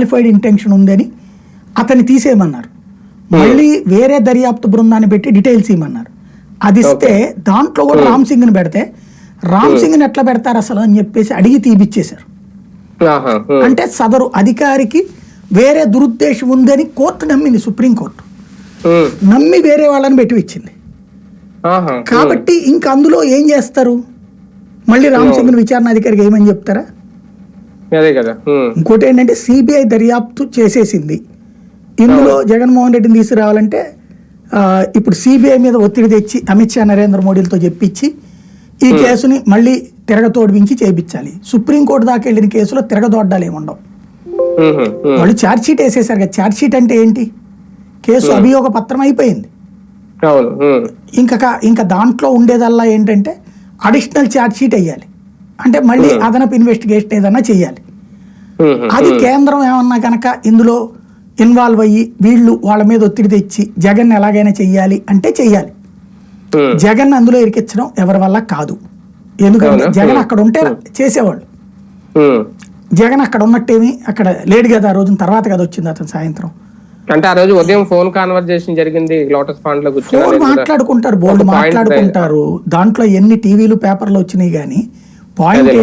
Mala fide intention ఉందని అతన్ని తీసేయమన్నారు. మళ్ళీ వేరే దర్యాప్తు బృందాన్ని పెట్టి డీటెయిల్స్ ఇవ్వమన్నారు అది ఇస్తే దాంట్లో కూడా రామ్ సింగ్ని పెడితే రామ్ సింగ్ని ఎట్లా పెడతారు అసలు అని చెప్పేసి అడిగి తీపిచ్చేశారు. అంటే సదరు అధికారికి వేరే దురుద్దేశం ఉందని కోర్టు నమ్మింది సుప్రీంకోర్టు నమ్మి వేరే వాళ్ళని పెట్టి ఇచ్చింది ఆహా, ఉమ్, కాబట్టి ఇంక అందులో ఏం చేస్తారు? మళ్ళీ రామ్ సింగ్ విచారణ అధికారికి ఏమని చెప్తారా? అదే కదా. ఇంకోటి ఏంటంటే సిబిఐ దర్యాప్తు చేసేసింది. ఇందులో జగన్మోహన్ రెడ్డిని తీసుకురావాలంటే ఇప్పుడు సిబిఐ మీద ఒత్తిడి తెచ్చి అమిత్ షా నరేంద్ర మోడీలతో చెప్పించి ఈ కేసుని మళ్ళీ తిరగతోడిపించి చేయించాలి సుప్రీంకోర్టు దాకా వెళ్ళిన కేసులో తిరగదోడ్డాలు ఏముండవు. వాళ్ళు ఛార్జ్ షీట్ వేసేసారు కదా. ఛార్జ్ షీట్ అంటే ఏంటి? కేసు అభియోగ పత్రం అయిపోయింది. ఇంకా ఇంకా దాంట్లో ఉండేదల్లా ఏంటంటే అడిషనల్ ఛార్జ్ షీట్ వేయాలి. అంటే మళ్ళీ అదనపు ఇన్వెస్టిగేషన్ ఏదన్నా చేయాలి. అది కేంద్రం ఏమన్నా కనుక ఇందులో ఇన్వాల్వ్ అయ్యి వీళ్ళు వాళ్ళ మీద ఒత్తిడి తెచ్చి జగన్ ఎలాగైనా చెయ్యాలి అంటే చెయ్యాలి. జగన్ అందులో ఇరికించడం ఎవరి వల్ల కాదు. ఎందుకంటే? జగన్ అక్కడ ఉంటే చేసేవాళ్ళు. జగన్ అక్కడ ఉన్నట్టేమి అక్కడ లేడు కదా ఆ రోజున తర్వాత కదా వచ్చింది అతను సాయంత్రం. అంటే ఆ రోజు ఉదయం ఫోన్ కాన్వర్జేషన్ జరిగింది లోటస్ పాండ్లో ఫోన్ మాట్లాడుకుంటారు బోల్డ్ మాట్లాడుకుంటారు. దాంట్లో ఎన్ని టీవీలు పేపర్లు వచ్చినాయి కానీ Point